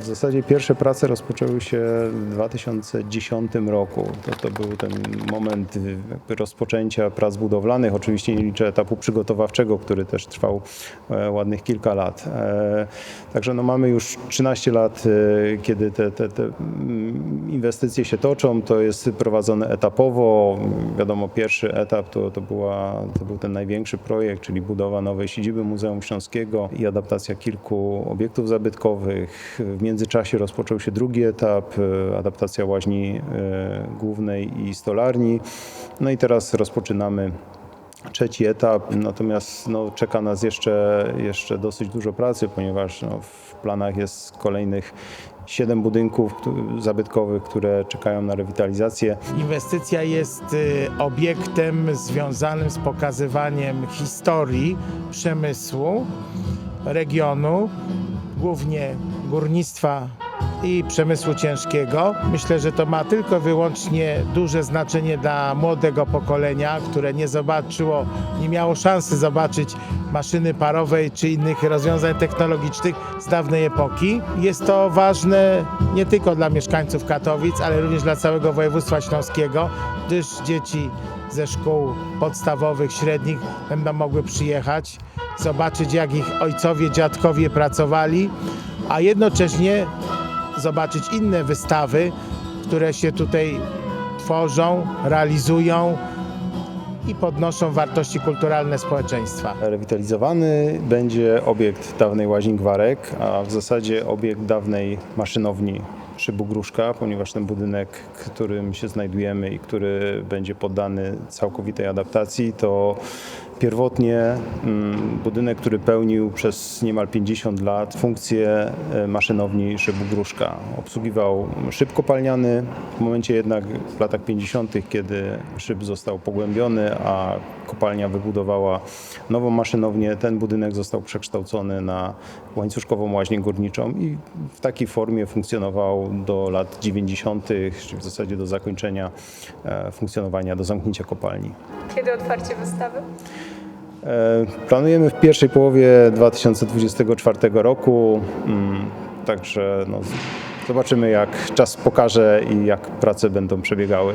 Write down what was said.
W zasadzie pierwsze prace rozpoczęły się w 2010 roku. To, to był ten moment y, rozpoczęcia prac budowlanych. Oczywiście nie liczę etapu przygotowawczego, który też trwał e, ładnych kilka lat. E, Także no mamy już 13 lat, e, kiedy te, te, te mm, inwestycje się toczą. To jest prowadzone etapowo. Wiadomo, pierwszy etap to, to, była, to był ten największy projekt, czyli budowa nowej siedziby Muzeum Śląskiego i adaptacja kilku obiektów zabytkowych. W międzyczasie rozpoczął się drugi etap, e, adaptacja łaźni e, głównej i stolarni. No i teraz rozpoczynamy trzeci etap, natomiast no, czeka nas jeszcze, jeszcze dosyć dużo pracy, ponieważ no, w planach jest kolejnych siedem budynków zabytkowych, które czekają na rewitalizację. Inwestycja jest y, obiektem związanym z pokazywaniem historii przemysłu regionu, głównie górnictwa i przemysłu ciężkiego. Myślę, że to ma tylko wyłącznie duże znaczenie dla młodego pokolenia, które nie zobaczyło, nie miało szansy zobaczyć maszyny parowej czy innych rozwiązań technologicznych z dawnej epoki. Jest to ważne nie tylko dla mieszkańców Katowic, ale również dla całego województwa śląskiego, gdyż dzieci ze szkół podstawowych, średnich będą mogły przyjechać, zobaczyć jak ich ojcowie, dziadkowie pracowali, a jednocześnie zobaczyć inne wystawy, które się tutaj tworzą, realizują i podnoszą wartości kulturalne społeczeństwa. Rewitalizowany będzie obiekt dawnej łaźni Gwarek, a w zasadzie obiekt dawnej maszynowni Szybu Gruszka, ponieważ ten budynek, w którym się znajdujemy i który będzie poddany całkowitej adaptacji, to pierwotnie mm, budynek, który pełnił przez niemal 50 lat funkcję e, maszynowni Szybu Gruszka. Obsługiwał szyb kopalniany, w momencie jednak w latach 50., kiedy szyb został pogłębiony, a kopalnia wybudowała nową maszynownię, ten budynek został przekształcony na łańcuszkową łaźnię górniczą i w takiej formie funkcjonował do lat 90., czyli w zasadzie do zakończenia e, funkcjonowania, do zamknięcia kopalni. Kiedy otwarcie wystawy? E, Planujemy w pierwszej połowie 2024 roku, mm, także no, zobaczymy jak czas pokaże i jak prace będą przebiegały.